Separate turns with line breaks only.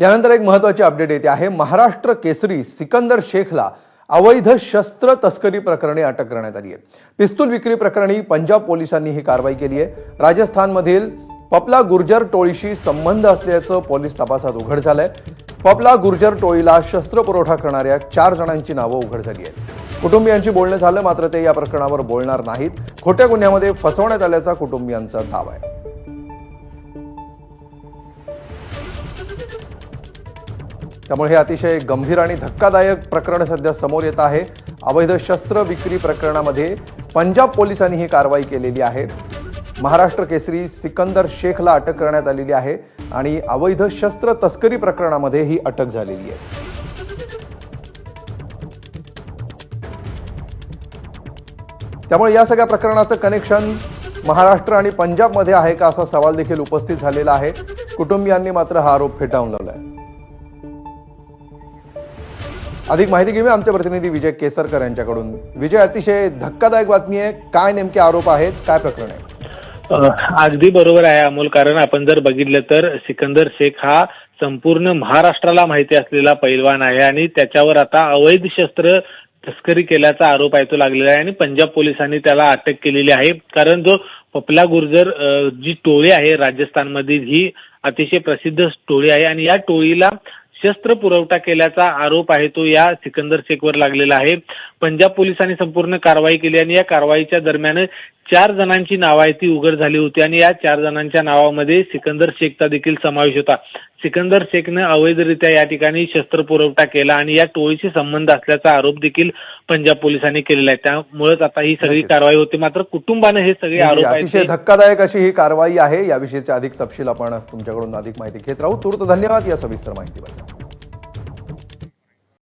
यानंतर एक महत्वाची अपडेट येते. आहे महाराष्ट्र केसरी सिकंदर शेखला अवैध शस्त्र तस्करी प्रकरणी अटक करण्यात आली आहे. पिस्तूल विक्री प्रकरणी पंजाब पोलिसांनी ही कारवाई केली आहे. राजस्थानमधील पपला गुर्जर टोळीशी संबंध असल्याचं पोलीस तपासात उघड झालंय. पपला गुर्जर टोळीला शस्त्र पुरवठा करणाऱ्या चार जणांची नावं उघड झाली आहेत. कुटुंबियांशी बोलणं झालं मात्र ते या प्रकरणावर बोलणार नाहीत. खोट्या गुन्ह्यामध्ये फसवण्यात आल्याचा कुटुंबियांचा दावा आहे. त्यामुळे हे अतिशय गंभीर आणि धक्कादायक प्रकरण सध्या समोर येत आहे. अवैध शस्त्र विक्री प्रकरणामध्ये पंजाब पोलिसांनी ही कारवाई केलेली आहे. महाराष्ट्र केसरी सिकंदर शेखला अटक करण्यात आलेली आहे आणि अवैध शस्त्र तस्करी प्रकरणामध्ये ही अटक झालेली आहे. त्यामुळे या सगळ्या प्रकरणाचं कनेक्शन महाराष्ट्र आणि पंजाबमध्ये आहे का असा सवाल देखील उपस्थित झालेला आहे. कुटुंबियांनी मात्र हा आरोप फेटाळून आहे अधिक माहिती घेऊया आमचे प्रतिनिधी विजय केसरकर यांच्याकडून. विजय अतिशय धक्कादायक बातमी आहे. काय नेमके आरोप आहेत? काय प्रकरण आहे?
अगदी बरोबर आहे अमोल कारण आपण जर बघितलं तर सिकंदर शेख हा संपूर्ण महाराष्ट्राला माहिती असलेला पैलवान आहे आणि त्याच्यावर आता अवैध शस्त्र तस्करी केल्याचा आरोप आहे तो लागलेला आहे आणि पंजाब पोलिसांनी त्याला अटक केलेली आहे. कारण जो पपला गुर्जर जी टोळी आहे राजस्थानमधील ही अतिशय प्रसिद्ध टोळी आहे आणि या टोळीला शस्त्र पुरवठा केल्याचा आरोप आहे तो या सिकंदर शेखवर लागलेला आहे. पंजाब पोलिसांनी संपूर्ण कारवाई केली आणि या कारवाईच्या दरम्यान चार जणांची नावं आहे ती उघड झाली होती आणि या चार जणांच्या नावामध्ये सिकंदर शेखचा देखील समावेश होता. सिकंदर शेखनं अवैधरित्या या ठिकाणी शस्त्र पुरवठा केला आणि या टोळीशी संबंध असल्याचा आरोप देखील पंजाब पोलिसांनी केलेला आहे. त्यामुळेच आता ही सगळी. कारवाई होती. मात्र कुटुंबानं हे सगळे आरोप
अतिशय धक्कादायक अशी ही कारवाई आहे. याविषयीचे अधिक तपशील आपण तुमच्याकडून अधिक माहिती घेत राहू. तूर्त धन्यवाद या सविस्तर माहितीबद्दल.